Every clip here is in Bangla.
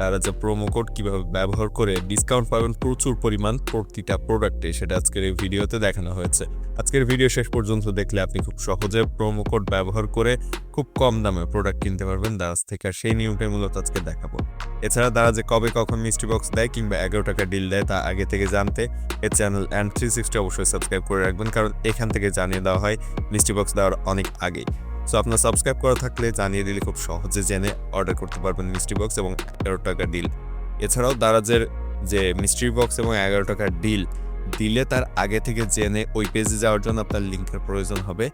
তারা যে প্রোমো কোড কীভাবে ব্যবহার করে ডিসকাউন্ট পাবেন, প্রচুর পরিমাণ প্রতিটা প্রোডাক্টে সেটা আজকের এই ভিডিওতে দেখানো হয়েছে। আজকের ভিডিও শেষ পর্যন্ত দেখলে আপনি খুব সহজে প্রোমো কোড ব্যবহার করে খুব কম দামে প্রোডাক্ট কিনতে পারবেন। দারাজ থেকে আর সেই নিয়মটাই মূলত আজকে দেখাবো। এছাড়া তারা যে কবে কখন মিষ্টি বক্স দেয় কিংবা এগারো টাকা ডিল দেয় তা আগে থেকে জানতে এর চ্যানেল অ্যান্ড থ্রি সিক্সটি অবশ্যই সাবস্ক্রাইব করে রাখবেন, কারণ এখান থেকে জানিয়ে দেওয়া হয় মিষ্টি বক্স দেওয়ার অনেক আগেই। সো আপনার সাবস্ক্রাইব করা থাকলে জানিয়ে দিলে খুব সহজে জেনে অর্ডার করতে পারবেন মিষ্টি বক্স এবং এগারো টাকা ডিল এছাড়াও দারাজের যে মিষ্টি বক্স এবং এগারো টাকার ডিল দিলে তার আগে থেকে জেনে ওই পেজে যাওয়ার জন্য আপনার লিঙ্কের প্রয়োজন হবে।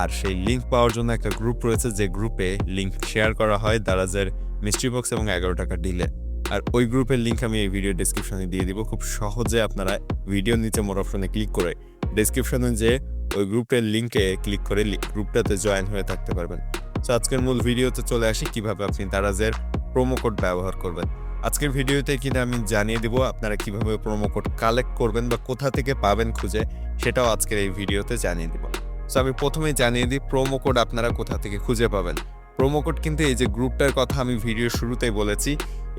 আর সেই লিঙ্ক পাওয়ার জন্য একটা গ্রুপ রয়েছে, যে গ্রুপে লিঙ্ক শেয়ার করা হয় দারাজের মিস্ট্রি বক্স এবং এগারো টাকা ডিলে আর ওই গ্রুপের লিঙ্ক আমি এই ভিডিও ডিসক্রিপশনে দিয়ে দিব। খুব সহজে আপনারা ভিডিও নিচে মোর অপশনে ক্লিক করে ডিসক্রিপশনে যে ওই গ্রুপের লিঙ্কে ক্লিক করে গ্রুপটাতে জয়েন হয়ে থাকতে পারবেন। সো আজকের মূল ভিডিওতে চলে আসি, কীভাবে আপনি দারাজের প্রোমো কোড ব্যবহার করবেন। আজকের ভিডিওতে কিনা আমি জানিয়ে দিব আপনারা কীভাবে প্রোমো কোড কালেক্ট করবেন বা কোথা থেকে পাবেন খুঁজে, সেটাও আজকের এই ভিডিওতে জানিয়ে দিব। সো আমি প্রথমে জানিয়ে দিই প্রোমো কোড আপনারা কোথা থেকে খুঁজে পাবেন। প্রোমো কোড কিন্তু এই যে গ্রুপটার কথা আমি ভিডিও শুরুতেই বলেছি,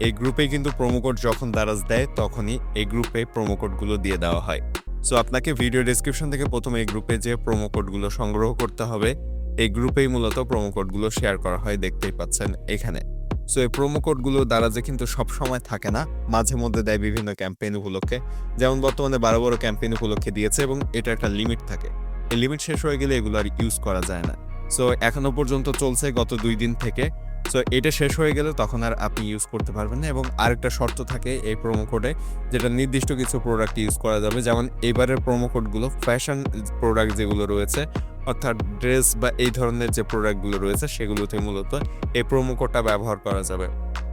এই গ্রুপে কিন্তু প্রোমো কোড যখন দারাজ দেয়, তখনই এই গ্রুপে প্রোমো কোডগুলো দিয়ে দেওয়া হয়। সো আপনাকে ভিডিও ডেসক্রিপশন থেকে প্রথমে এই গ্রুপে যে প্রোমো কোডগুলো সংগ্রহ করতে হবে, এই গ্রুপেই মূলত প্রোমো কোডগুলো শেয়ার করা হয়, দেখতেই পাচ্ছেন এখানে। সো এই প্রোমো কোডগুলো দ্বারা যে কিন্তু সব সময় থাকে না, মাঝে মধ্যে দেয় বিভিন্ন ক্যাম্পেইন উপলক্ষে। যেমন বর্তমানে বারো বড় ক্যাম্পেইন উপলক্ষে দিয়েছে এবং এটা একটা লিমিট থাকে। এই লিমিট শেষ হয়ে গেলে এগুলো আর ইউজ করা যায় না। সো এখনও পর্যন্ত চলছে গত দুই দিন থেকে। সো এটা শেষ হয়ে গেলে তখন আর আপনি ইউজ করতে পারবেন না এবং আরেকটা শর্ত থাকে এই প্রোমো কোডে যেটা নির্দিষ্ট কিছু প্রোডাক্ট ইউজ করা যাবে। যেমন এবারের প্রোমো কোডগুলো ফ্যাশন প্রোডাক্ট যেগুলো রয়েছে, অর্থাৎ ড্রেস বা এই ধরনের যে প্রোডাক্টগুলো রয়েছে, সেগুলোতে মূলত এই প্রোমো কোডটা ব্যবহার করা যাবে।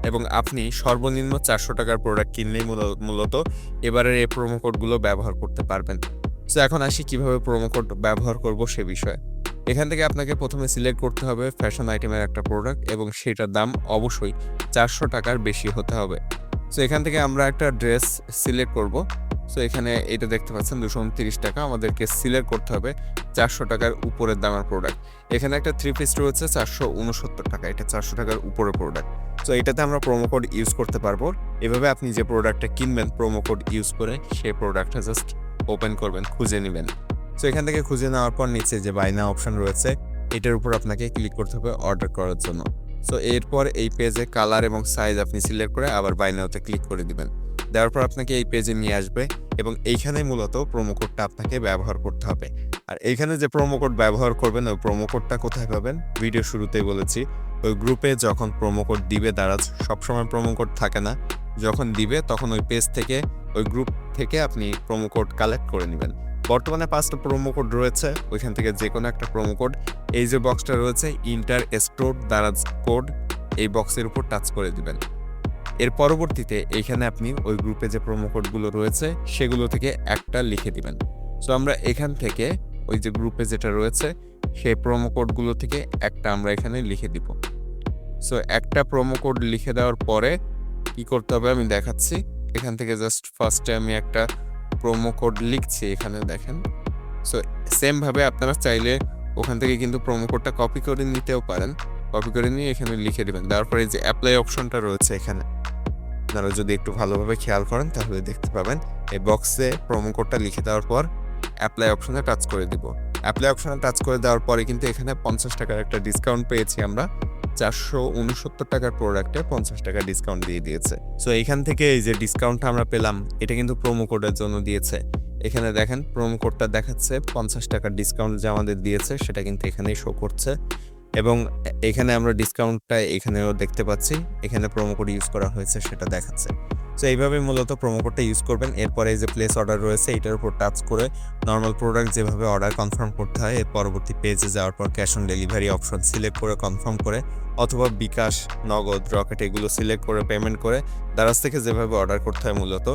এবং আপনি সর্বনিম্ন চারশো টাকার প্রোডাক্ট কিনলেই মূল- মূলত এবারের এই প্রোমো কোডগুলো ব্যবহার করতে পারবেন। সো এখন আসি কীভাবে প্রোমো কোড ব্যবহার করব সে বিষয়ে। এখান থেকে আপনাকে প্রথমে সিলেক্ট করতে হবে ফ্যাশন আইটেমের একটা প্রোডাক্ট এবং সেটার দাম অবশ্যই চারশো টাকার বেশি হতে হবে। সো এখান থেকে আমরা একটা ড্রেস সিলেক্ট করব। সো এখানে এটা দেখতে পাচ্ছেন দুশো উনত্রিশ টাকা। আমাদেরকে সিলেক্ট করতে হবে চারশো টাকার উপরের দামের প্রোডাক্ট। এখানে একটা থ্রি পিস রয়েছে চারশো উনসত্তর টাকা। এটা চারশো টাকার উপরের প্রোডাক্ট। সো এটাতে আমরা প্রোমো কোড ইউজ করতে পারব। এভাবে আপনি যে প্রোডাক্টটা কিনবেন প্রোমো কোড ইউজ করে সেই প্রোডাক্টটা জাস্ট ওপেন করবেন, খুঁজে নেবেন। সো এখান থেকে খুঁজে নেওয়ার পর নিচে যে বাইনা অপশন রয়েছে, এটার উপর আপনাকে ক্লিক করতে হবে অর্ডার করার জন্য। সো এরপর এই পেজে কালার এবং সাইজ আপনি সিলেক্ট করে আবার বাইনাতে ক্লিক করে দিবেন। দেওয়ার পর আপনাকে এই পেজে নিয়ে আসবে এবং এইখানে মূলত প্রোমো কোডটা আপনাকে ব্যবহার করতে হবে। আর এইখানে যে প্রোমো কোড ব্যবহার করবেন, ওই প্রোমো কোডটা কোথায় পাবেন? ভিডিও শুরুতেই বলেছি। ওই গ্রুপে যখন প্রোমো কোড দিবে দারাজ সবসময় প্রোমো কোড থাকে না। যখন দিবে, তখন ওই পেজ থেকে, ওই গ্রুপ থেকে আপনি প্রোমো কোড কালেক্ট করে নেবেন। বর্তমানে পাঁচটা প্রোমো কোড রয়েছে, ওইখান থেকে যে কোনো একটা প্রোমো কোড এই যে বক্সটা রয়েছে ইন্টার স্টোর দারাজ কোড এই বক্সের উপর টাচ করে দিবেন। এর পরবর্তীতে এইখানে আপনি ওই গ্রুপে যে প্রোমো কোডগুলো রয়েছে, সেগুলো থেকে একটা লিখে দিবেন। সো আমরা এখান থেকে ওই যে গ্রুপে যেটা রয়েছে, সেই প্রোমো কোডগুলো থেকে একটা আমরা এখানে লিখে দিব। সো একটা প্রোমো কোড লিখে দেওয়ার পরে কি করতে হবে আমি দেখাচ্ছি। এখান থেকে জাস্ট ফার্স্টে আমি একটা প্রোমো কোড লিখছি এখানে দেখেন। সো সেমভাবে আপনারা চাইলে ওখান থেকে কিন্তু প্রোমো কোডটা কপি করে নিতেও পারেন। কপি করে নিয়ে এখানে লিখে দেবেন। তারপরে যে অ্যাপ্লাই অপশনটা রয়েছে এখানে। আপনারা যদি একটু ভালোভাবে খেয়াল করেন, তাহলে দেখতে পাবেন। এই বক্সে প্রোমো কোডটা লিখে দেওয়ার পর অ্যাপ্লাই অপশনে টাচ করে দিব। অ্যাপ্লাই অপশনে টাচ করে দেওয়ার পরে কিন্তু এখানে পঞ্চাশ টাকার একটা ডিসকাউন্ট পেয়েছি আমরা। চারশো উনসত্তর টাকার প্রোডাক্টে পঞ্চাশ টাকা ডিসকাউন্ট দিয়ে দিয়েছে। সো এখান থেকে এই যে ডিসকাউন্টটা আমরা পেলাম, এটা কিন্তু প্রোমো কোডের জন্য দিয়েছে। এখানে দেখেন প্রোমো কোডটা দেখাচ্ছে, পঞ্চাশ টাকার ডিসকাউন্ট যে আমাদের দিয়েছে, সেটা কিন্তু এখানেই শো করছে। এবং এখানে আমরা ডিসকাউন্টটা এখানেও দেখতে পাচ্ছি। এখানে প্রোমো কোড ইউজ করা হয়েছে, সেটা দেখাচ্ছে। সো এইভাবে মূলত প্রোমো কোডটা ইউজ করবেন। এরপরে যে প্লেস অর্ডার রয়েছে, এটার উপর টাচ করে নর্মাল প্রোডাক্ট যেভাবে অর্ডার কনফার্ম করতে হয়, এর পরবর্তী পেজে যাওয়ার পর cash on delivery option select করে কনফার্ম করে, অথবা বিকাশ, নগদ রকেট এগুলো সিলেক্ট করে পেমেন্ট করে, দারাজ থেকে যেভাবে অর্ডার করতে হয় মূলত,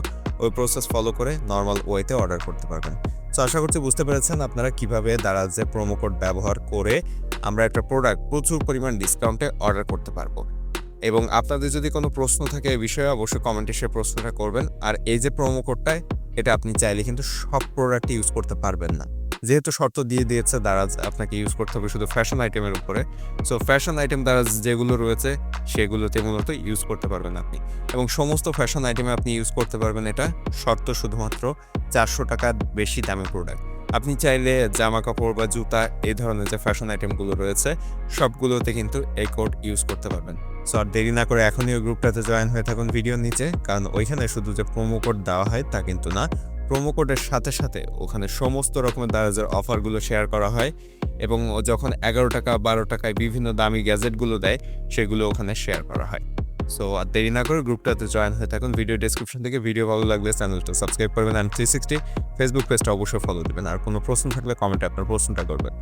ওই প্রসেস ফলো করে নর্মাল ওয়েতে অর্ডার করতে পারবেন। তো আশা করছি বুঝতে পেরেছেন আপনারা কীভাবে দারাজে প্রোমো কোড ব্যবহার করে আমরা একটা প্রোডাক্ট প্রচুর পরিমাণ ডিসকাউন্টে অর্ডার করতে পারব। এবং আপনাদের যদি কোনো প্রশ্ন থাকে এই বিষয়ে অবশ্যই কমেন্টে সে প্রশ্নটা করবেন। আর এই যে প্রোমো কোডটায় এটা আপনি চাইলে কিন্তু সব প্রোডাক্ট ইউজ করতে পারবেন না। যেহেতু শর্ত দিয়ে দিয়েছে দারাজ আপনাকে ইউজ করতে হবে শুধু ফ্যাশন আইটেমের উপরে। সো ফ্যাশন আইটেম দারাজ যেগুলো রয়েছে, সেগুলোতে মূলত ইউজ করতে পারবেন আপনি। এবং সমস্ত ফ্যাশন আইটেমে আপনি ইউজ করতে পারবেন এটা শর্ত শুধুমাত্র চারশো টাকা বেশি দামের প্রোডাক্ট আপনি চাইলে জামা কাপড় বা জুতা এই ধরনের যে ফ্যাশন আইটেমগুলো রয়েছে, সবগুলোতে কিন্তু এই কোড ইউজ করতে পারবেন। সো আর দেরি না করে এখনই ওই গ্রুপটাতে জয়েন হয়ে থাকুন ভিডিওর নিচে, কারণ ওইখানে শুধু যে প্রোমো কোড দেওয়া হয় তা কিন্তু না। প্রোমো কোডের সাথে সাথে ওখানে সমস্ত রকমের দারাজের অফারগুলো শেয়ার করা হয় এবং যখন এগারো টাকা, বারো টাকায় বিভিন্ন দামি গ্যাজেটগুলো দেয়, সেগুলো ওখানে শেয়ার করা হয়। সো আর দেরি না করে গ্রুপটাতে জয়েন হয়ে থাকুন। ভিডিও ডিসক্রিপশন থেকে ভিডিও ভালো লাগলে চ্যানেলটা সাবস্ক্রাইব করবেন। অ্যান্ড থ্রি সিক্সটি ফেসবুক পেজটা অবশ্যই ফলো দেবেন। আর কোনো প্রশ্ন থাকলে কমেন্টে আপনার প্রশ্নটা করবেন।